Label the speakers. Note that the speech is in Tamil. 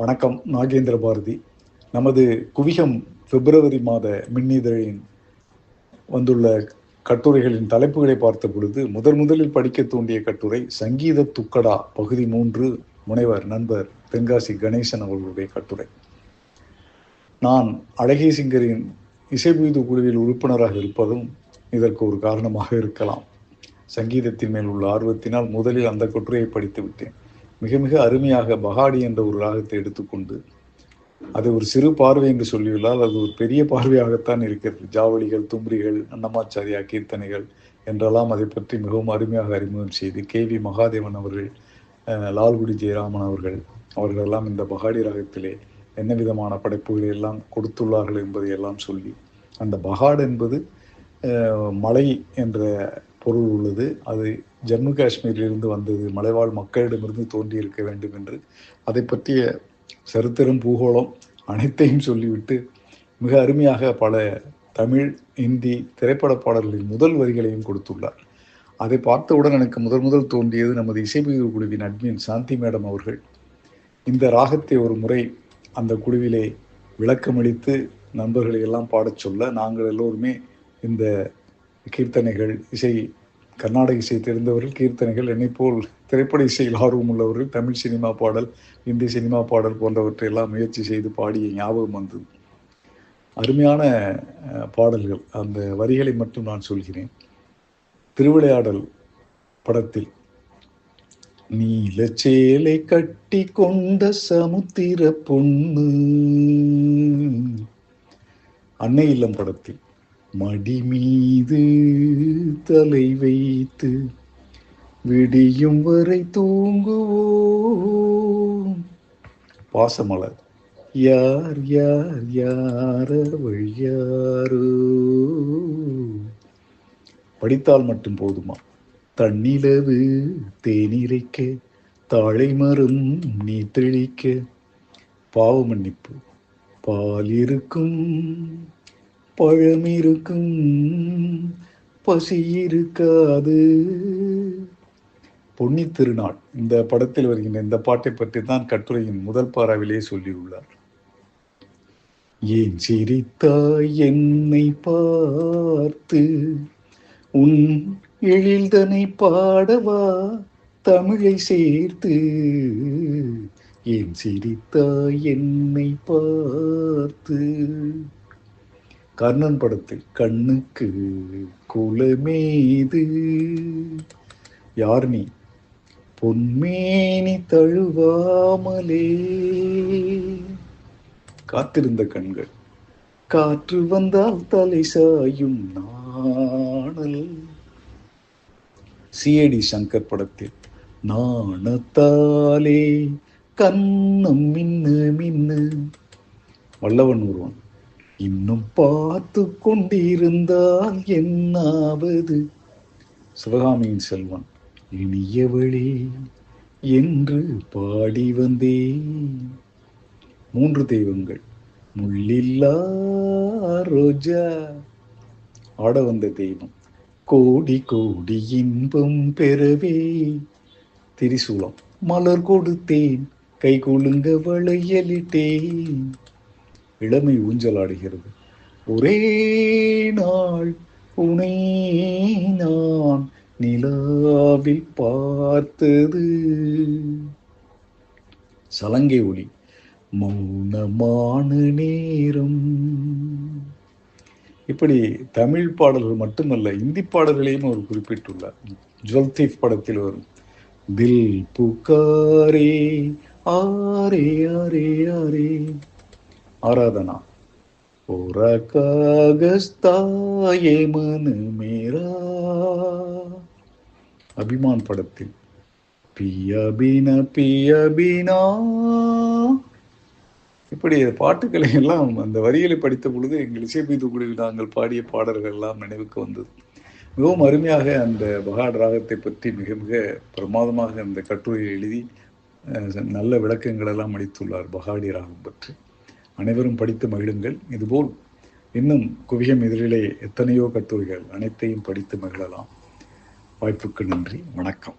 Speaker 1: வணக்கம் நாகேந்திர பாரதி. நமது குவிகம் பிப்ரவரி மாத மின்னிதழின் வந்துள்ள கட்டுரைகளின் தலைப்புகளை பார்த்த பொழுது முதன் முதலில் படிக்க தூண்டிய கட்டுரை சங்கீத துக்கடா பகுதி மூன்று முனைவர் நண்பர் தென்காசி கணேசன் அவர்களுடைய கட்டுரை. நான் அழகேசிங்கரின் இசைபீது குழுவில் உறுப்பினராக இருப்பதும் இதற்கு ஒரு காரணமாக இருக்கலாம். சங்கீதத்தின் மேல் உள்ள ஆர்வத்தினால் முதலில் அந்த கட்டுரையை படித்து விட்டேன். மிக மிக அருமையாக பகாடி என்ற ஒரு ராகத்தை எடுத்துக்கொண்டு அது ஒரு சிறு பார்வை என்று சொல்லியுள்ளால் அது ஒரு பெரிய பார்வையாகத்தான் இருக்கிறது. ஜாவளிகள் தும்ரிகள் அன்னமாச்சாரியா கீர்த்தனைகள் என்றெல்லாம் அதை பற்றி மிகவும் அருமையாக அறிமுகம் செய்து கே வி மகாதேவன் அவர்கள் லால்குடி ஜெயராமன் அவர்கள் அவர்களெல்லாம் இந்த பகாடி ராகத்திலே என்ன விதமான படைப்புகளை எல்லாம் கொடுத்துள்ளார்கள் என்பதை எல்லாம் சொல்லி அந்த பகாட் என்பது மலை என்ற பொருள் உள்ளது. அது ஜம்மு காஷ்மீரிலிருந்து வந்தது. மலைவாழ் மக்களிடமிருந்து தோன்றியிருக்க வேண்டும் என்று. அதை பற்றிய சரித்திரம் பூகோளம் அனைத்தையும் சொல்லிவிட்டு மிக அருமையாக பல தமிழ் இந்தி திரைப்பட பாடல்களின் முதல் வரிகளையும் கொடுத்துள்ளார். அதை பார்த்தவுடன் எனக்கு முதல் முதல் தோன்றியது நமது இசைப்பிரிவு குழுவின் அட்மின் சாந்தி மேடம் அவர்கள். இந்த ராகத்தை ஒரு முறை அந்த குழுவிலே விளக்கமளித்து நண்பர்களை எல்லாம் பாடச் சொல்ல நாங்கள் எல்லோருமே இந்த கீர்த்தனைகள் இசை கர்நாடக இசை தெரிந்தவர்கள் கீர்த்தனைகள் என்னைப்போல் திரைப்பட இசையில் ஆர்வம் உள்ளவர்கள் தமிழ் சினிமா பாடல் இந்தி சினிமா பாடல் போன்றவற்றை எல்லாம் முயற்சி செய்து பாடிய ஞாபகம் வந்தது அருமையான பாடல்கள். அந்த வரிகளை மட்டும் நான் சொல்கிறேன். திருவிளையாடல் படத்தில் நீலச்சேலை கட்டி கொண்ட சமுத்திர பொண்ணு அன்னை இல்லம் படத்தில் மடி மீது தலை வைத்து விடியும் வரை தூங்குவோம். பாசமலர் யார் யார் யார் அவள் யாரோ படித்தால் மட்டும் போதுமா? தன்னிலவு தேனிரைக்க தாழை மரம் நீ தெளிக்க பாவ மன்னிப்பு. பால் இருக்கும். பழம் இருக்கும் பசி இருக்காது. பொன்னி திருநாள். இந்த படத்தில் வருகின்ற இந்த பாட்டை பற்றி தான் கட்டுரையின் முதல் பாறாவிலேயே சொல்லியுள்ளார். ஏன் சிரித்தாய் என்னை பார்த்து உன் எழில்தனை பாடவா தமிழை சேர்த்து? ஏன் சிரித்தாய் என்னை பார்த்து கர்ணன் படத்தில் கண்ணுக்கு குலமேது. யார் நீ? பொன்மேனி தழுவாமலே. காத்திருந்த கண்கள் காற்று வந்தால் தலை சாயும் நாணல். சிஏடி சங்கர் படத்தில் நாணத்தாலே கண்ணம் மின்னு மின்னு. வல்லவன் ஒருவன். இன்னும் பார்த்து கொண்டிருந்தால் என்னாவது. சிவகாமியின் செல்வன் இனியவளே என்று பாடி வந்தேன். மூன்று தெய்வங்கள் முள்ளில்லா ரோஜா. ஆட வந்த தெய்வம் கோடி கோடி இன்பம் பெறவே. திரிசூலம் மலர் கொடுத்தேன் கை கொழுங்க வளையலிட்டேன். இளமை ஊஞ்சலாடுகிறது. ஒரே நாள் உனை நான் நிலாவில் பார்த்தது. சலங்கை ஒளி மௌனமான நேரம். இப்படி தமிழ் பாடல்கள் மட்டுமல்ல இந்தி பாடல்களையும் அவர் குறிப்பிட்டுள்ளார். ஜுவல்தீப் படத்தில் வரும். தில் புகாரே ஆரே ஆரே ஆரே ஆராதனா. ஓரா காகஸ்தாயே மனு மேரா. அபிமான் படத்தில் பியபின பியபினா. இப்படி பாட்டுக்களை எல்லாம் அந்த வரிகளை படித்த பொழுது எங்கள் இசைப்பீது குழுவில் நாங்கள் பாடிய பாடல்கள் எல்லாம் நினைவுக்கு வந்தது. மிகவும் அருமையாக அந்த பகாட் ராகத்தை பற்றி மிக மிக பிரமாதமாக அந்த கட்டுரையை எழுதி நல்ல விளக்கங்களெல்லாம் அளித்துள்ளார் பகாடி ராகம் பற்றி. அனைவரும் படித்து மகிழுங்கள். இதுபோல் இன்னும் குவியம் எதிரிலே எத்தனையோ கட்டுரைகள் அனைத்தையும் படித்து மகிழலாம். வாய்ப்புக்கு நன்றி. வணக்கம்.